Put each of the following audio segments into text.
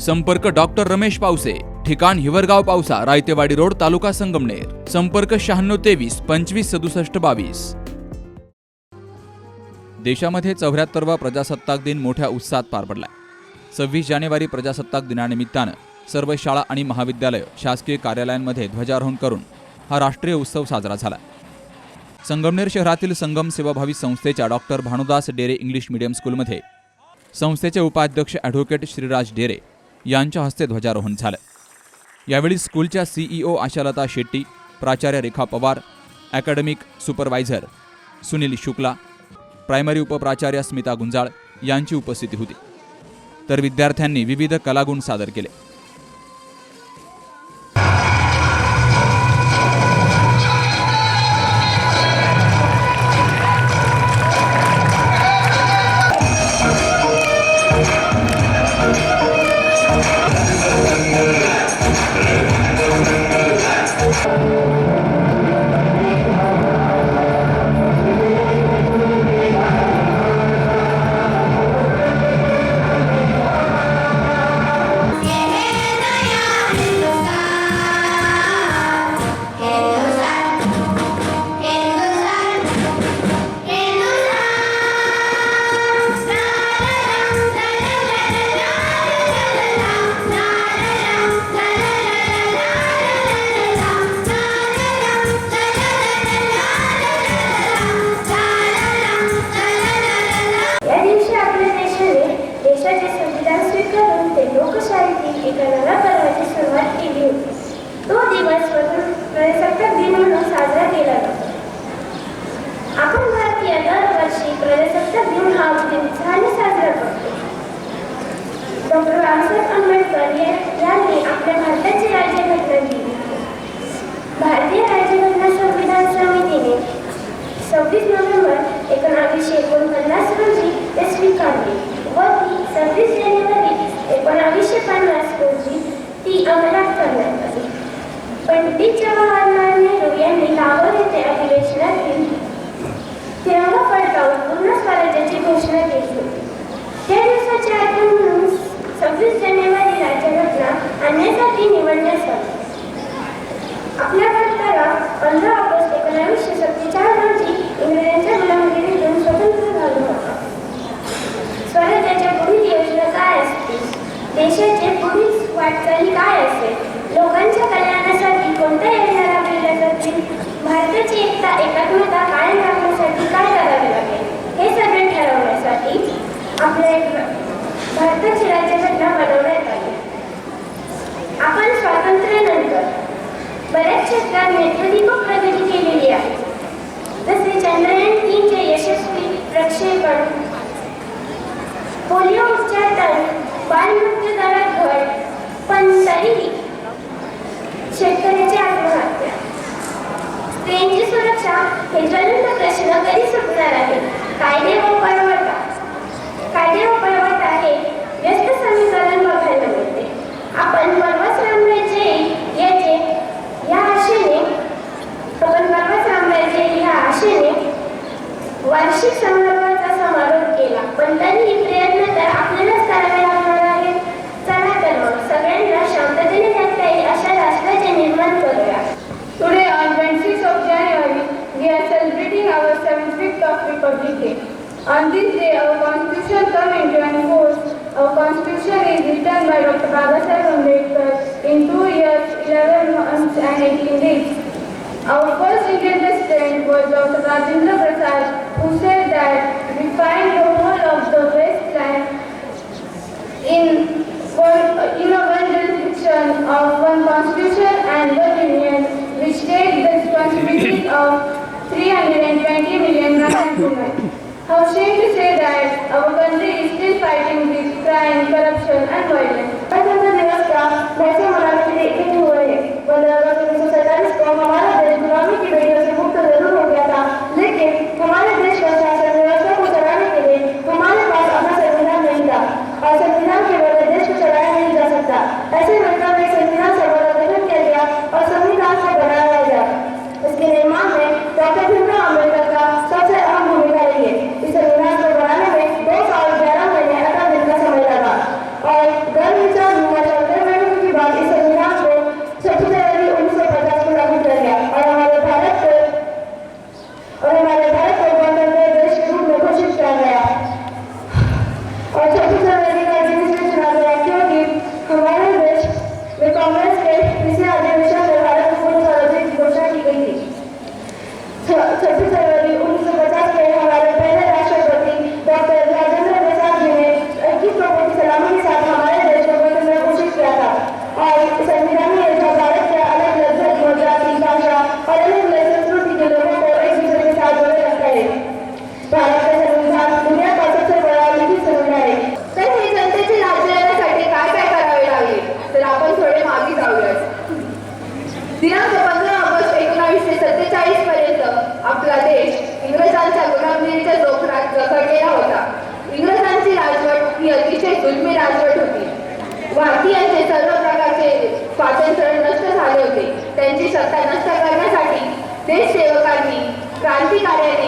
संपर्क डॉक्टर रमेश पावसे ठिकाण हिवरगाव पावसा रायतेवाडी रोड तालुका संगमनेर. संपर्क शहाण्णव तेवीस पंचवीस सदुसष्ट बावीस. देशामध्ये चौऱ्याहत्तरवा प्रजासत्ताक दिन मोठ्या उत्साहात पार पडलाय. सव्वीस जानेवारी प्रजासत्ताक दिनानिमित्तानं सर्व शाळा आणि महाविद्यालय शासकीय कार्यालयांमध्ये ध्वजारोहण करून हा राष्ट्रीय उत्सव साजरा झाला. संगमनेर शहरातील संगम सेवाभावी संस्थेच्या doctor Bhanudas Dere English medium स्कूलमध्ये संस्थेचे उपाध्यक्ष ॲडव्होकेट श्रीराज डेरे यांच्या हस्ते ध्वजारोहण झालं. यावेळी स्कूलच्या सीईओ आशालता शेट्टी प्राचार्य Rekha Pawar academic supervisor Sunil Shukla primary उपप्राचार्य Smita Gunjal यांची उपस्थिती होती. तर विद्यार्थ्यांनी विविध कलागुण सादर केले. आपल्या भारताची राज्यघटना बनवण्यात आली. आपण स्वातंत्र्यानंतर बऱ्याच क्षेत्रात नेत्रदीप was Dr. Rajendra Prasad, who said that we find the whole of the wasteland in one, in a one jurisdiction of one constitution and one union, which takes the responsibility of 320 million and women. How shame to say that our country is still fighting with crime, corruption and violence.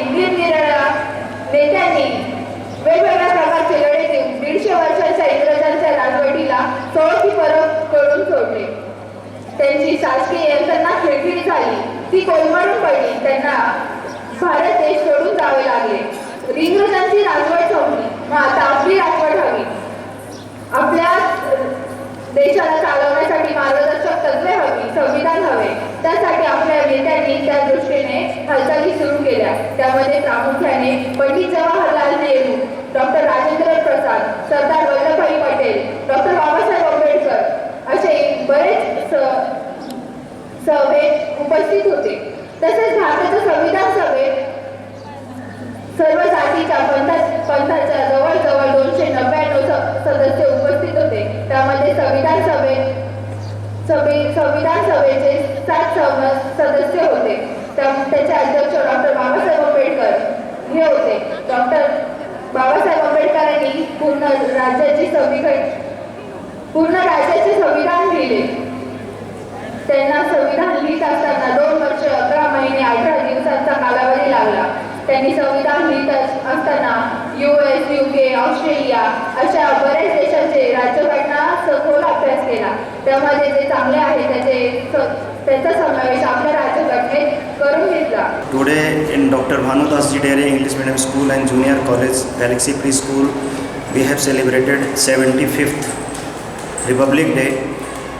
निरनिराळ्या नेत्यांनी वेगवेगळ्या प्रकारचे लढे देऊन दीडशे वर्षाच्या इंग्रजांच्या राजवटीला सोळशी परत करून सोडले. त्यांची शासकीय यंत्रणा खिळखिळी झाली. ती कोलमडून पडली. त्यांना भारत देश सोडून जावे लागले. इंग्रजांची राजवट संपली मग आता आपली राजवट हवी आपल्या अ, देशाला चालवण्यासाठी मार्गदर्शक तत्वे हवी संविधान हवे त्यासाठी आपल्या नेत्यांनी त्या दृष्टीने हालचाली सुरू केल्या त्यामध्ये प्रामुख्याने पंडित जवाहरलाल नेहरू डॉक्टर राजेंद्र प्रसाद सरदार वल्लभभाई पटेल डॉक्टर बाबासाहेब आंबेडकर असे बरेच सभेत उपस्थित होते. तसेच भारताच्या संविधान सभेत सर्व जातीच्या पंथा पंथाच्या जवळजवळ दोनशे नव्याण्णव स- सदस्य उपस्थित होते. त्यामध्ये संविधान सभेत सभे संविधान सभेचे सात सदस्य होते. त्याचे अध्यक्ष डॉक्टर बाबासाहेब आंबेडकर हे होते. डॉक्टर बाबासाहेब आंबेडकरांनी पूर्ण राज्याची संविधान पूर्ण राज्याचे संविधान लिहिले. त्यांना संविधान लिहित असताना दोन वर्ष अकरा महिने अठरा दिवसांचा कालावधी लागला. त्यांनी संविधान लिहित असताना यू एस यू ऑस्ट्रेलिया अशा बऱ्याच देशांचे राज्यघटना सखोल अभ्यास केला. त्यामध्ये जे चांगले आहे त्याचे त्याचा समावेश आपल्या राज्यघटनेत करून घेतला Today in Dr. Bhanudas Dere English Medium School and Junior College, Galaxy Preschool, we have celebrated 75th Republic Day.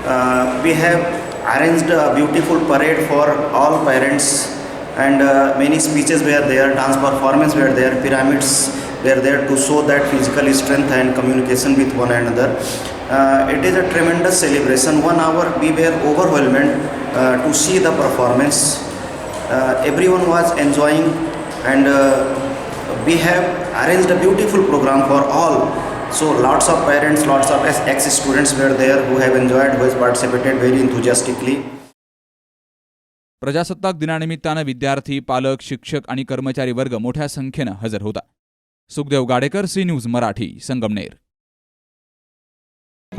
Uh, we have arranged a beautiful parade for all parents and uh, many speeches were there, dance performance were there, pyramids were there to show that physical strength and communication with one another. Uh, it is a tremendous celebration. One hour we were overwhelmed uh, to see the performance uh, everyone was enjoying and uh, we have arranged a beautiful program for all so lots of parents lots of ex students were there who have enjoyed who has participated very enthusiastically प्रजासत्ताक दिनानिमित्तानं विद्यार्थी पालक शिक्षक आणि कर्मचारी वर्ग मोठ्या संख्येनं हजर होता Sukhdev Gadekar C news Marathi Sangamner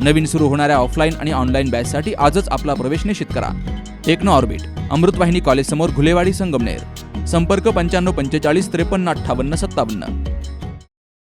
नवीन सुरू होणाऱ्या ऑफलाईन आणि ऑनलाईन बॅचसाठी आजच आपला प्रवेश निश्चित करा. टेक्नो ऑर्बिट अमृतवाहिनी कॉलेजसमोर घुलेवाडी संगमनेर. संपर्क पंच्याण्णव पंचेचाळीस त्रेपन्न अठ्ठावन्न सत्तावन्न.